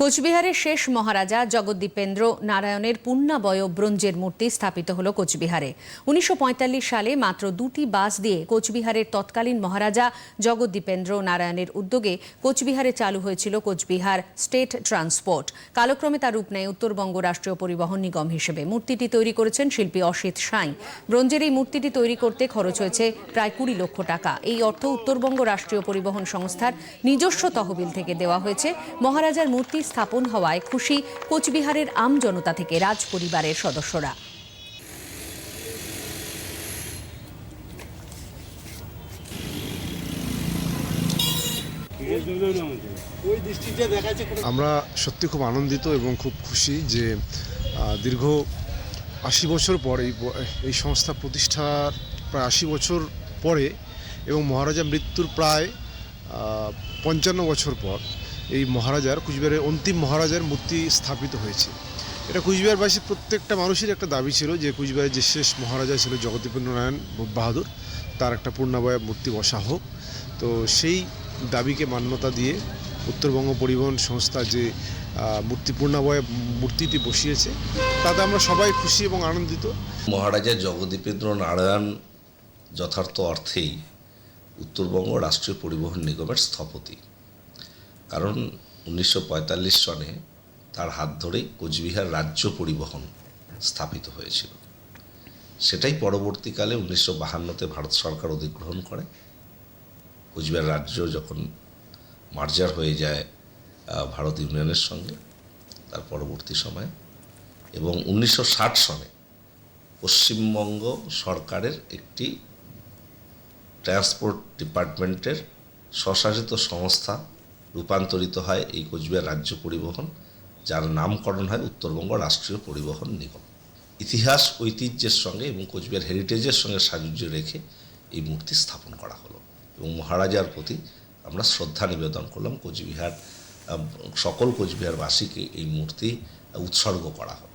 কোচবিহারের শেষ মহারাজা জগদ্দীপেন্দ্র নারায়ণের পুণ্যাবয় ব্রোঞ্জের মূর্তি স্থাপিত হল কোচবিহারে। উনিশশো পঁয়তাল্লিশ সালে মাত্র দুটি বাস দিয়ে কোচবিহারের তৎকালীন মহারাজা জগদ্দীপেন্দ্র নারায়ণের উদ্যোগে কোচবিহারে চালু হয়েছিল কোচবিহার স্টেট ট্রান্সপোর্ট। কালক্রমে তার রূপ নেয় উত্তরবঙ্গ রাষ্ট্রীয় পরিবহন নিগম হিসেবে। মূর্তিটি তৈরি করেছেন শিল্পী অসিত সাঁই। ব্রোঞ্জের এই মূর্তিটি তৈরি করতে খরচ হয়েছে প্রায় কুড়ি লক্ষ টাকা। এই অর্থ উত্তরবঙ্গ রাষ্ট্রীয় পরিবহন সংস্থার নিজস্ব তহবিল থেকে দেওয়া হয়েছে। মহারাজার মূর্তি স্থাপন হওয়ায় খুশি কোচবিহারের আম জনতা থেকে রাজ পরিবারের সদস্যরা। আমরা সত্যি খুব আনন্দিত এবং খুব খুশি যে দীর্ঘ আশি বছর পর এই সংস্থা প্রতিষ্ঠার প্রায় আশি বছর পরে এবং মহারাজা মৃত্যুর প্রায় পঞ্চান্ন বছর পর এই মহারাজার, কুচবিহারের অন্তিম মহারাজার মূর্তি স্থাপিত হয়েছে। এটা কুচবিহারবাসীর প্রত্যেকটা মানুষের একটা দাবি ছিল যে কুচবিহারের যে শেষ মহারাজা ছিল জগদীপেন্দ্র নারায়ণ বাহাদুর, তার একটা পূর্ণাবয় মূর্তি বসা হোক তো সেই দাবিকে মান্যতা দিয়ে উত্তরবঙ্গ পরিবহন সংস্থা যে মূর্তি পূর্ণাবয় মূর্তিটি বসিয়েছে, তাতে আমরা সবাই খুশি এবং আনন্দিত। মহারাজা জগদীপেন্দ্র নারায়ণ যথার্থ অর্থেই উত্তরবঙ্গ রাষ্ট্রীয় পরিবহন নিগমের স্থপতি। কারণ উনিশশো পঁয়তাল্লিশ সনে তার হাত ধরেই কোচবিহার রাজ্য পরিবহন স্থাপিত হয়েছিল। সেটাই পরবর্তীকালে উনিশশো বাহান্নতে ভারত সরকার অধিগ্রহণ করে। কোচবিহার রাজ্য যখন মার্জার হয়ে যায় ভারত ইউনিয়নের সঙ্গে তার পরবর্তী সময়ে এবং উনিশশো ষাট সনে পশ্চিমবঙ্গ সরকারের একটি ট্রান্সপোর্ট ডিপার্টমেন্টের স্বশাসিত সংস্থা রূপান্তরিত হয় এই কোচবিহার রাজ্য পরিবহন, যার নামকরণ হয় উত্তরবঙ্গ রাষ্ট্রীয় পরিবহন নিগম। ইতিহাস, ঐতিহ্যের সঙ্গে এবং কোচবিহার হেরিটেজের সঙ্গে সাযুজ্য রেখে এই মূর্তি স্থাপন করা হলো এবং মহারাজার প্রতি আমরা শ্রদ্ধা নিবেদন করলাম কোচবিহার সকল কোচবিহারবাসীকে এই মূর্তি উৎসর্গ করা হলো